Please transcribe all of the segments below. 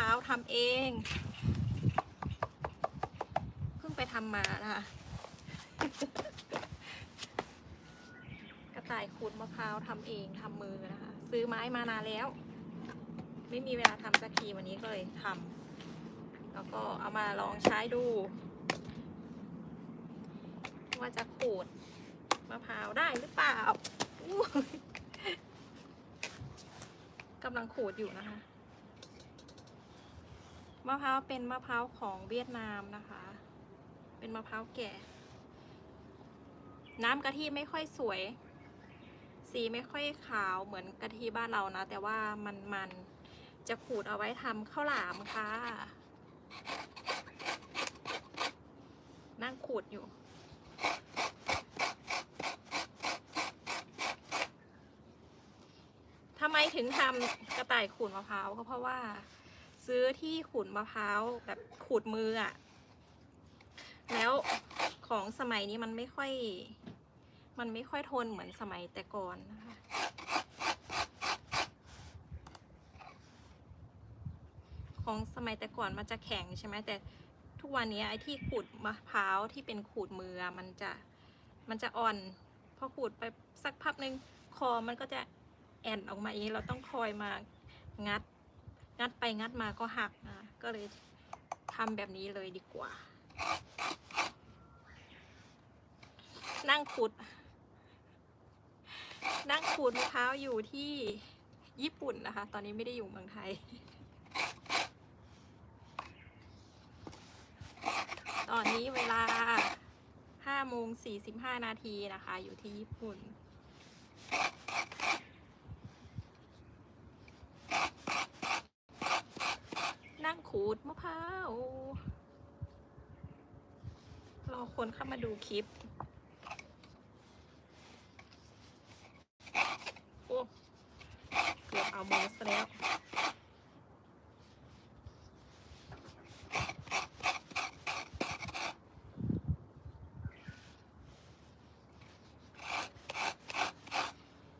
ร้าวทำเอง เพิ่งไปทำมานะคะ กระต่ายขูดมะพร้าวทำเองทำมือนะคะ ซื้อไม้มานานแล้ว ไม่มีเวลาทำสักทีวันนี้ก็เลยทำแล้วก็เอามาลองใช้ดู ว่าจะขูดมะพร้าวได้หรือเปล่ากำลังขูดอยู่นะคะ มะพร้าวเป็นมะพร้าวของเวียดนามนะคะ เป็นมะพร้าวแก่ น้ำกะทิไม่ค่อยสวย สีไม่ค่อยขาวเหมือนกะทิบ้านเรานะ แต่ว่ามันมันจะขูดเอาไว้ทำข้าวหลามค่ะ นั่งขูดอยู่ทำไมถึงทำกระต่ายขูดมะพร้าวก็เพราะว่า ซื้อที่ขูดมะพร้าวแบบขูดมืออะ่ะแล้วของสมัยนี้มันไม่ค่อย มันไม่ค่อยทนเหมือนสมัยแต่ก่อนนะคะของสมัยแต่ก่อนมันจะแข็งใช่ไหมแต่ทุกวันนี้ไอ้ที่ขูดมะพร้าวที่เป็นขูดมือมันจะมันจะอ่อนพอขูดไปสักพักหนึ่งคอมันก็จะแอนออกมาเองเราต้องคอยมางัด งัดไปงัดมาก็หักนะก็เลยทำแบบนี้เลยดีกว่า นั่งขูดนั่งขูดมะพร้าวอยู่ที่ญี่ปุ่นนะคะ ตอนนี้ไม่ได้อยู่เมืองไทย ตอนนี้เวลา5โมง45 นาทีนะคะ อยู่ที่ญี่ปุ่น นั่งขูดมะพร้าว รอ คนเข้ามาดูคลิปโอ้เกือบเอามือซะแล้ว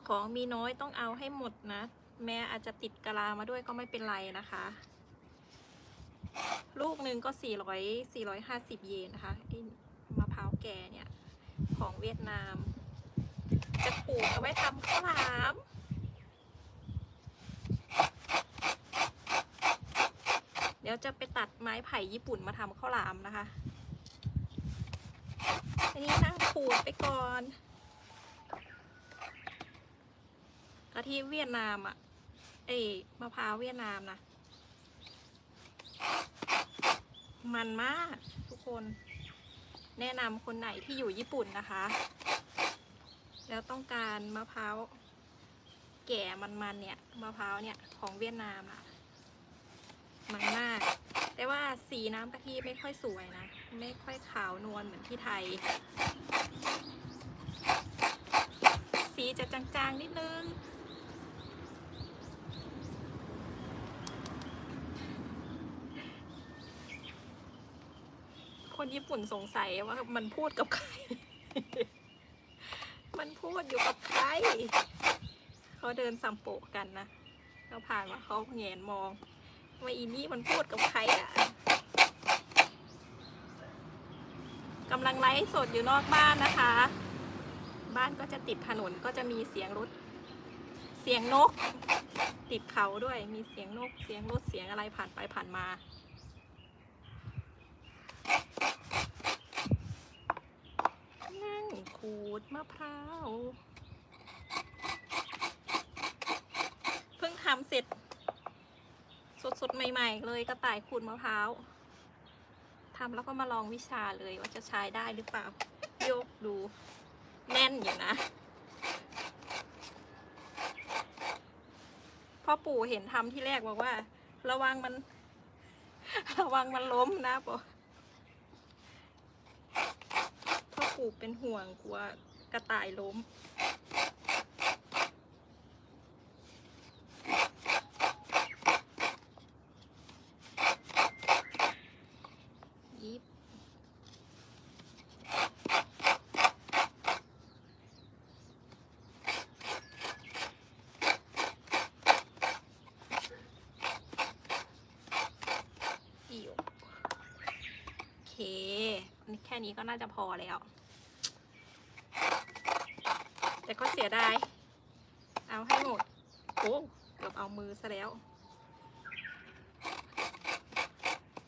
ของมีน้อยต้องเอาให้หมดนะ แม้อาจจะติดกะลามาด้วยก็ไม่เป็นไรนะคะ ลูกหนึ่งก็ 400 450 เยนนะคะอ้มะพ ร้าวแก่เนี่ย ของเวียดนาม จะขูดเอาไว้ทำข้าวหลามเดี๋ยวจะไปตัดไม้ไผ่ญี่ปุ่นมาทำข้าวหลามนะคะ อันนี้นั่งขูดไปก่อนกะทิเวียดนามอะเอ้ยมะพร้าวเวียดนามนะ มันมากทุกคน แนะนำคนไหนที่อยู่ญี่ปุ่นนะคะ แล้วต้องการมะพร้าวแก่มันๆเนี่ยมะพร้าวเนี่ยของเวียดนามอะมันมาก แต่ว่าสีน้ำกะทิไม่ค่อยสวยนะ ไม่ค่อยขาวนวลเหมือนที่ไทย สีจะจางๆนิดนึง คนญี่ปุ่นสงสัยว่ามันพูดกับใคร มันพูดอยู่กับใคร เขาเดินสัมโปะกันนะเราผ่านมาเขาแงนมองว่าอีนี่มันพูดกับใครอะกำลังไลฟ์สดอยู่นอกบ้านนะคะ บ้านก็จะติดถนนก็จะมีเสียงรถ เสียงนก ติดเขาด้วยมีเสียงนก เสียงรถเสียงอะไรผ่านไปผ่านมา นั่งขู ดมะพร้าว เพิ่งทำเสร็จ สดๆ ใหม่ ๆ เลยกระต่ายขูดมะพร้าวทำแล้วก็มาลองวิชาเลยว่าจะใช้ได้หรือเปล่า โยกดูแน่นอยู่นะพ่อปู่เห็นทำที่แรกบอกว่า ระวังมัน ระวังมันล้มนะบอกพ่อปู่เป็นห่วงกลัว กระต่ายล้ม ยิบโอเค แค่นี้ก็น่าจะพอแล้ว แต่ก็เสียดาย เอาให้หมด โอ้เกือบเอามือซะแล้ว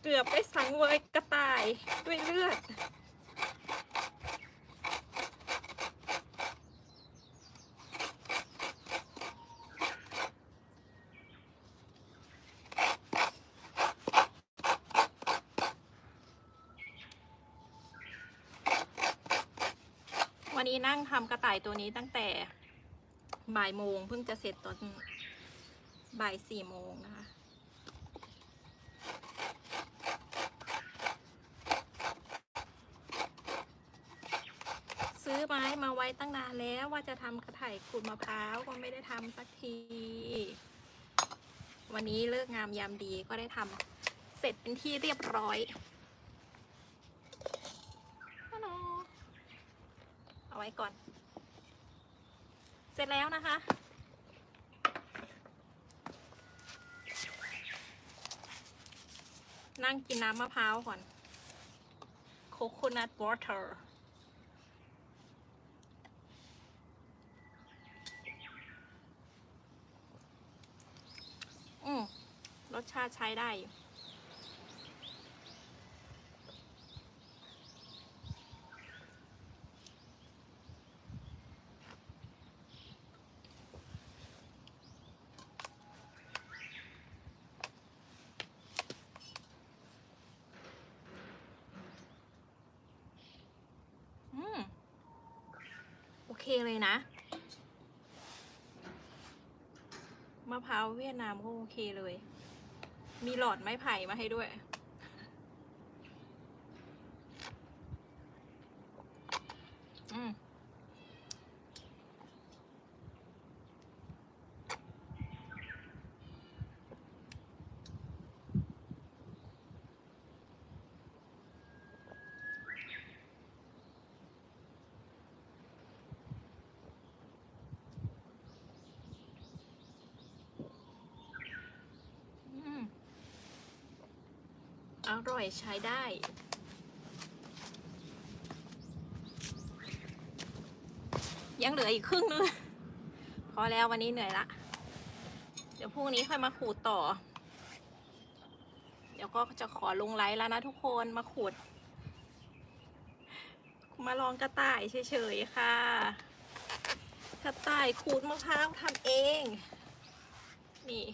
เกือบได้สังเวยกระต่ายด้วยเลือด นี้นั่งทำกระต่ายตัวนี้ตั้งแต่บ่ายโมงเพิ่งจะเสร็จตอนบ่ายสี่โมงนะคะซื้อไม้มาไว้ตั้งนานแล้วว่าจะทำกระต่ายขูดมะพร้าวก็ไม่ได้ทำสักที วันนี้เลิกงามยามดีก็ได้ทำเสร็จเป็นที่เรียบร้อยฮัลโหล เอาไว้ก่อน เสร็จแล้วนะคะ นั่งกินน้ำมะพร้าวก่อน coconut water อืมรสชาติใช้ได้อยู่ อืม โอ เคเลยนะ มะพร้าวเวียดนามก็โอเคเลย มีหลอดไม้ไผ่มาให้ด้วย อืม อืม อร่อยใช้ได้ ยังเหลืออีกครึ่งนึง พอแล้ววันนี้เหนื่อยละ เดี๋ยวพรุ่งนี้ค่อยมาขูดต่อ เดี๋ยวก็จะขอลงไลฟ์แล้วนะทุกคนมาขูด มาลองกระต่ายเฉยๆค่ะ กระต่ายขูดมะพร้าวทำเอง นี่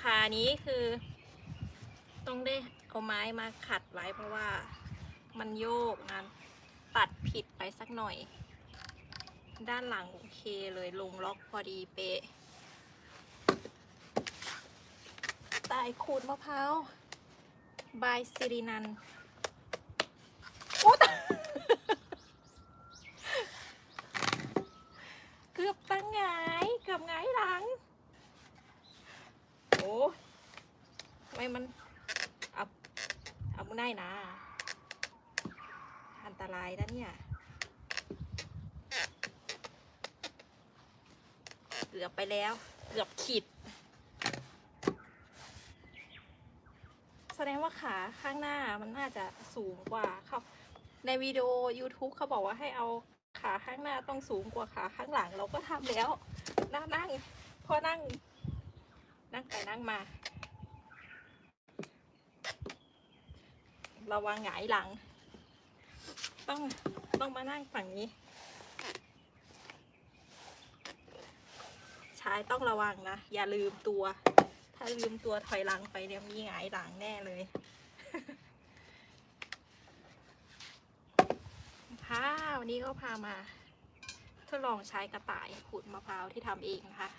คานี้คือ ต้องได้เอาไม้มาขัดไว้เพราะว่ามันโยกนะตัดผิดไปสักหน่อย ด้านหลังโอเคเลยลงล็อกพอดีเป๊ะตายขูดมะพร้าวบายสิรินันโอ้ตาย เกือบตั้งหงายเกือบหงายหลัง โอ้ทำไมมันอับอับ ไม่ได้นะ อันตรายนะเนี่ย เกือบไปแล้ว เกือบขีด แสดงว่าขาข้างหน้ามันน่าจะสูงกว่าเขาในวิดีโอ YouTube เขาบอกว่าให้เอาขาข้างหน้าต้องสูงกว่าขาข้างหลังเราก็ทำแล้วนั่งนั่งพอนั่ง นั่งไปนั่งมา ระวังหงายหลัง ต้องต้องมานั่งฝั่งนี้ ชายต้องระวังนะ อย่าลืมตัว ถ้าลืมตัวถอยหลังไปเดี๋ยมีหงายหลังแน่เลยพาวันนี้ก็พามาทดลองใช้กระต่ายขูดมะพร้าวที่ทำเองนะคะ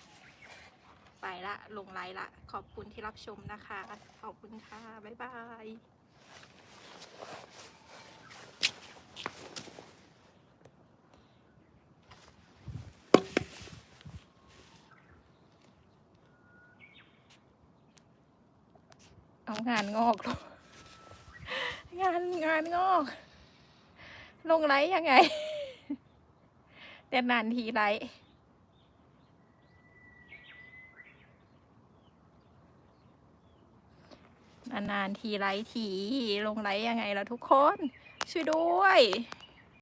ไปละ ลงไลน์ละ ขอบคุณที่รับชมนะคะ ขอบคุณค่ะ บ๊ายบาย เอางานงอกลงงานงานงอก ลงไลยังไง แต่นานทีไลนานๆทีไลทีลงไลยังไงล่ะทุกคน ช่วยด้วย